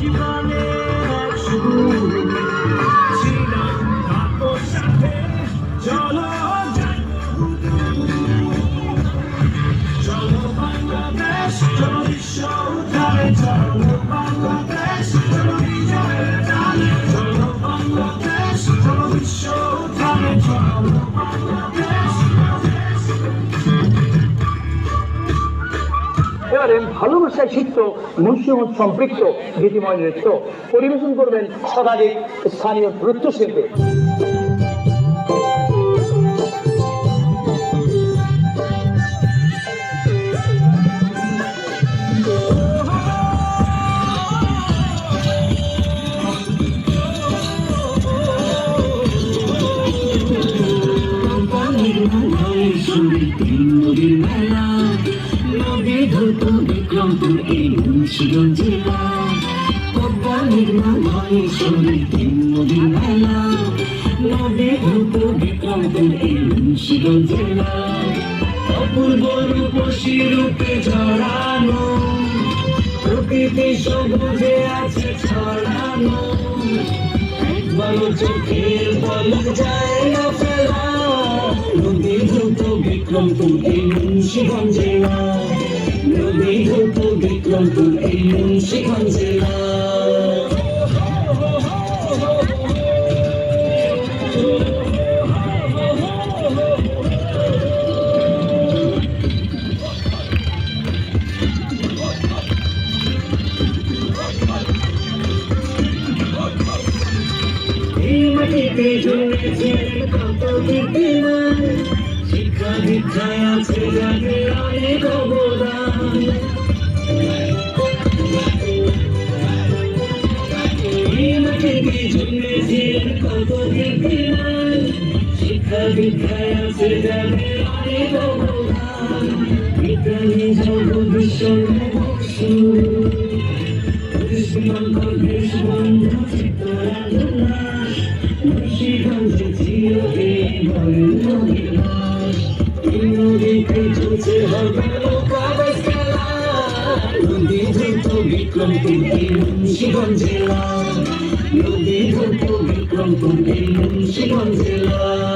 জীবনের এক শুরু ছিলাম তার সাথে চলো ভালোবাসায় সিক্ত মুন্সিগঞ্জ সম্পৃক্ত গীতিময় নৃত্য। পরিবেশন করবেন শতাধিক স্থানীয় নৃত্যশিল্পী। নদীর মেলা। নদী ধুত বিক্রমপুর এই মুন্সিগঞ্জ জেলা পদ্মা মেঘনা শরীর তিন নদীর মেলা নদী ধুত বিক্রমপুর এই মুন্সিগঞ্জ জেলা অপূর্ব রূপসী রূপে ঝরানো প্রকৃতি সবুজে আছে ছড়ানো একবার চোখের বল যায় না ফেলা নদী দ্রুত বিক্রমপুর এই মুন্সিগঞ্জ শিক্ষা দীক্ষায় আছে যাদের অনেক অবদান। মুন্সিগঞ্জ জেলা নদী এই মুন্সিগঞ্জ জেলা